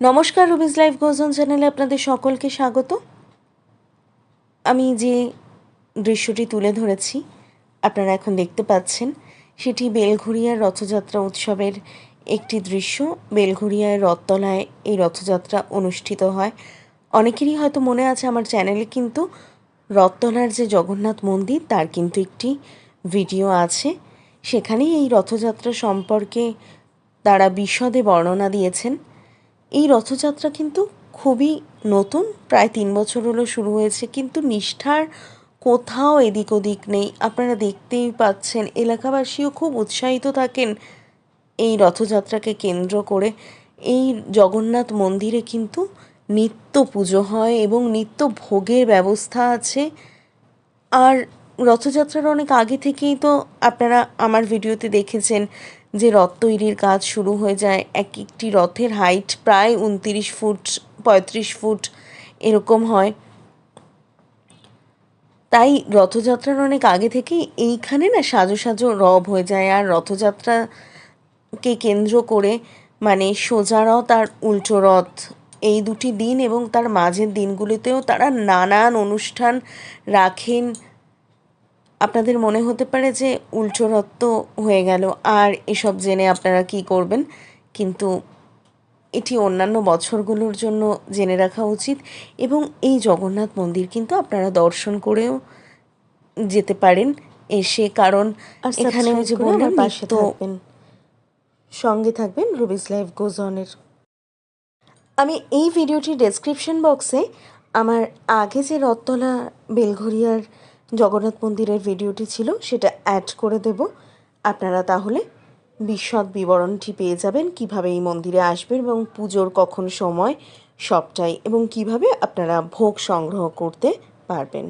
নমস্কার Ruby's live গোজন চ্যানেলে আপনাদের সকলকে স্বাগত। আমি যে দৃশ্যটি তুলে ধরেছি, আপনারা এখন দেখতে পাচ্ছেন, সেটি বেলঘড়িয়ার রথযাত্রা উৎসবের একটি দৃশ্য। বেলঘড়িয়ার রথতলায় এই রথযাত্রা অনুষ্ঠিত হয়। অনেকেরই হয়তো মনে আছে আমার চ্যানেলে কিন্তু রথতলার যে জগন্নাথ মন্দির, তার কিন্তু একটি ভিডিও আছে। সেখানেই এই রথযাত্রা সম্পর্কে তারা বিশদে বর্ণনা দিয়েছেন। এই রথযাত্রা কিন্তু খুবই নতুন, প্রায় তিন বছর হলো শুরু হয়েছে, কিন্তু নিষ্ঠার কোথাও এদিক ওদিক নেই। আপনারা দেখতেই পাচ্ছেন, এলাকাবাসীও খুব উৎসাহিত থাকেন এই রথযাত্রাকে কেন্দ্র করে। এই জগন্নাথ মন্দিরে কিন্তু নিত্য পুজো হয় এবং নিত্য ভোগের ব্যবস্থা আছে। আর রথযাত্রার অনেক আগে থেকেই তো আপনারা আমার ভিডিওতে দেখেছেন যে রথ তৈরির কাজ শুরু হয়ে যায়। এক একটি রথের হাইট প্রায় উনতিরিশ ফুট, পঁয়ত্রিশ ফুট এরকম হয়। তাই রথযাত্রার অনেক আগে থেকেই এইখানে না সাজো সাজো রব হয়ে যায় আর রথযাত্রাকে কেন্দ্র করে মানে সোজা রথ আর উল্টো রথ এই দুটি দিন এবং তার মাঝের দিনগুলিতেও তারা নানান অনুষ্ঠান রাখেন। আপনাদের মনে হতে পারে যে উল্টো রথ হয়ে গেল আর এসব জেনে আপনারা কি করবেন? কিন্তু এটি অন্যান্য বছরগুলোর জন্য জেনে রাখা উচিত এবং এই জগন্নাথ মন্দির কিন্তু আপনারা দর্শন করেও যেতে পারেন এসে কারণ এখানে যে বললাম পাশে তো থাকবেন। সঙ্গে থাকবেন রুবিস লাইভ গোজ অনের আমি এই ভিডিওটির ডেসক্রিপশন বক্সে আমার আগে যে রথতলা বেলঘরিয়ার জগন্নাথ মন্দিরের ভিডিওটি ছিল, সেটা অ্যাড করে দেব। আপনারা তাহলে বিশদ বিবরণটি পেয়ে যাবেন, কীভাবে এই মন্দিরে আসবেন এবং পুজোর কখন সময়, সবটাই এবং কীভাবে আপনারা ভোগ সংগ্রহ করতে পারবেন।